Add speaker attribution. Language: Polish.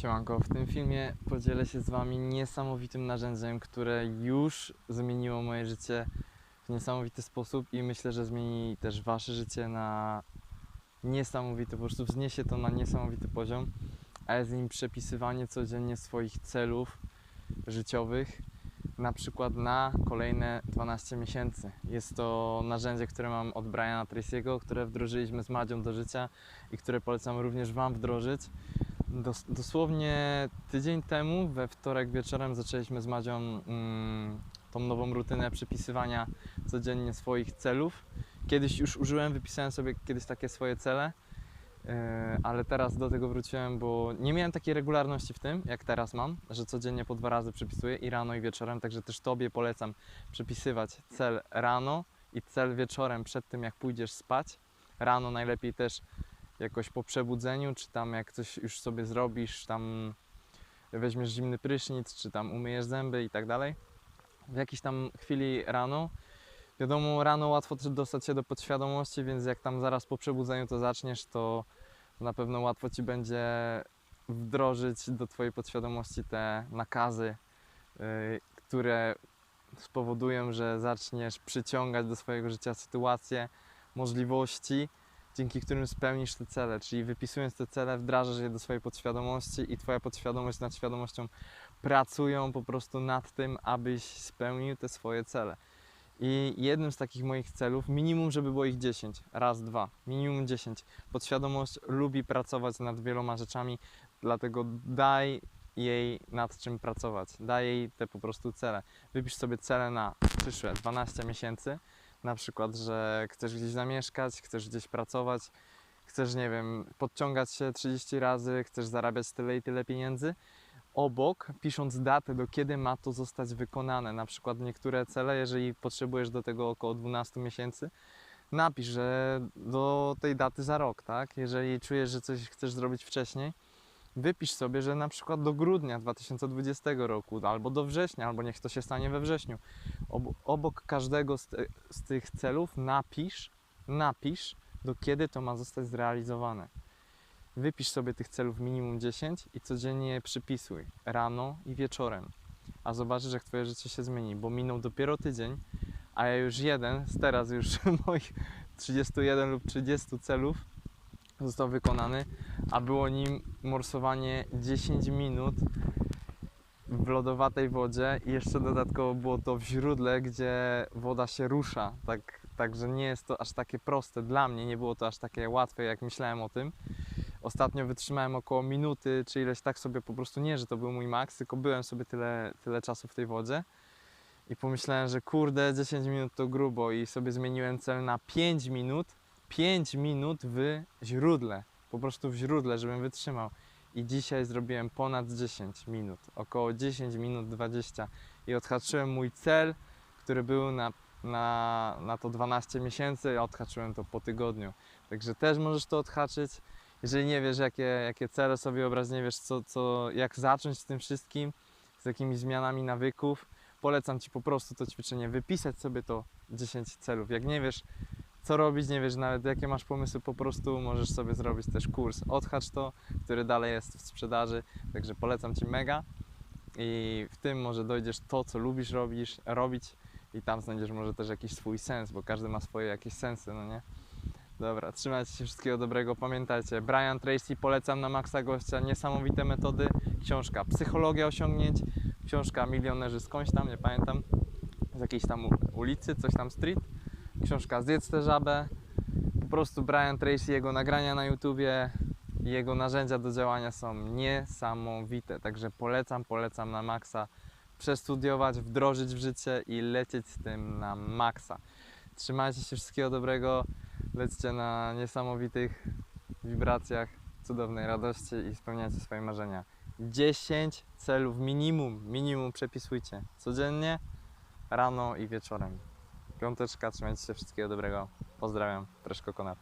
Speaker 1: Siemanko, w tym filmie podzielę się z Wami niesamowitym narzędziem, które już zmieniło moje życie w niesamowity sposób i myślę, że zmieni też Wasze życie na niesamowity, po prostu wzniesie to na niesamowity poziom, a jest nim przepisywanie codziennie swoich celów życiowych, na przykład na kolejne 12 miesięcy. Jest to narzędzie, które mam od Briana Tracy'ego, które wdrożyliśmy z Madzią do życia i które polecam również Wam wdrożyć. Dos, dosłownie tydzień temu, we wtorek wieczorem, zaczęliśmy z Madzią mm, tą nową rutynę przepisywania codziennie swoich celów. Kiedyś już użyłem, wypisałem sobie kiedyś takie swoje cele, yy, ale teraz do tego wróciłem, bo nie miałem takiej regularności w tym, jak teraz mam, że codziennie po dwa razy przepisuję i rano i wieczorem, także też Tobie polecam przepisywać cel rano i cel wieczorem przed tym, jak pójdziesz spać. Rano najlepiej też jakoś po przebudzeniu, czy tam jak coś już sobie zrobisz, tam weźmiesz zimny prysznic, czy tam umyjesz zęby i tak dalej. W jakiejś tam chwili rano. Wiadomo, rano łatwo dostać się do podświadomości, więc jak tam zaraz po przebudzeniu to zaczniesz, to na pewno łatwo ci będzie wdrożyć do twojej podświadomości te nakazy, yy, które spowodują, że zaczniesz przyciągać do swojego życia sytuacje, możliwości, dzięki którym spełnisz te cele, czyli wypisując te cele, wdrażasz je do swojej podświadomości i twoja podświadomość nad świadomością pracują po prostu nad tym, abyś spełnił te swoje cele. I jednym z takich moich celów, minimum, żeby było ich 10, raz, dwa, minimum 10. Podświadomość lubi pracować nad wieloma rzeczami, dlatego daj jej nad czym pracować, daj jej te po prostu cele. Wypisz sobie cele na przyszłe 12 miesięcy, na przykład, że chcesz gdzieś zamieszkać, chcesz gdzieś pracować, chcesz, nie wiem, podciągać się 30 razy, chcesz zarabiać tyle i tyle pieniędzy. Obok, pisząc datę, do kiedy ma to zostać wykonane, na przykład niektóre cele, jeżeli potrzebujesz do tego około 12 miesięcy, napisz, że do tej daty za rok, tak? Jeżeli czujesz, że coś chcesz zrobić wcześniej, wypisz sobie, że na przykład do grudnia 2020 roku, albo do września, albo niech to się stanie we wrześniu. Ob- obok każdego z, z tych celów napisz, napisz, do kiedy to ma zostać zrealizowane. Wypisz sobie tych celów minimum 10 i codziennie je przypisuj, rano i wieczorem. A zobaczysz, jak Twoje życie się zmieni, bo minął dopiero tydzień, a ja już jeden z teraz już moich 31 lub 30 celów został wykonany, a było nim morsowanie 10 minut w lodowatej wodzie i jeszcze dodatkowo było to w źródle, gdzie woda się rusza. Tak, także nie jest to aż takie proste. Dla mnie nie było to aż takie łatwe, jak myślałem o tym. Ostatnio wytrzymałem około minuty, czy ileś tak sobie po prostu nie, że to był mój maks, tylko byłem sobie tyle, tyle czasu w tej wodzie. I pomyślałem, że kurde, 10 minut to grubo i sobie zmieniłem cel na 5 minut. 5 minut w źródle, po prostu w źródle, żebym wytrzymał. I dzisiaj zrobiłem ponad 10 minut, około 10 minut 20 i odhaczyłem mój cel, który był na, na, na to 12 miesięcy, a odhaczyłem to po tygodniu. Także też możesz to odhaczyć. Jeżeli nie wiesz, jakie, jakie cele sobie obrać, nie wiesz, co, co, jak zacząć z tym wszystkim, z jakimiś zmianami nawyków, polecam Ci po prostu to ćwiczenie, wypisać sobie to 10 celów. Jak nie wiesz, co robić, nie wiesz nawet jakie masz pomysły, po prostu możesz sobie zrobić też kurs Odhacz to, który dalej jest w sprzedaży, także polecam Ci mega. I w tym może dojdziesz to, co lubisz robisz, robić i tam znajdziesz może też jakiś swój sens, bo każdy ma swoje jakieś sensy, no nie? Dobra, trzymajcie się wszystkiego dobrego, pamiętajcie, Brian Tracy, polecam na maksa gościa, niesamowite metody, książka Psychologia osiągnięć, książka Milionerzy skądś tam, nie pamiętam, z jakiejś tam ulicy, coś tam street, książka Zjedz tę żabę, po prostu Brian Tracy, jego nagrania na YouTubie, jego narzędzia do działania są niesamowite, także polecam, polecam na maksa przestudiować, wdrożyć w życie i lecieć z tym na maksa. Trzymajcie się, wszystkiego dobrego, lećcie na niesamowitych wibracjach, cudownej radości i spełniajcie swoje marzenia. 10 celów minimum, minimum przepisujcie codziennie, rano i wieczorem. Piąteczka, trzymajcie się, wszystkiego dobrego. Pozdrawiam, Preszko Konat.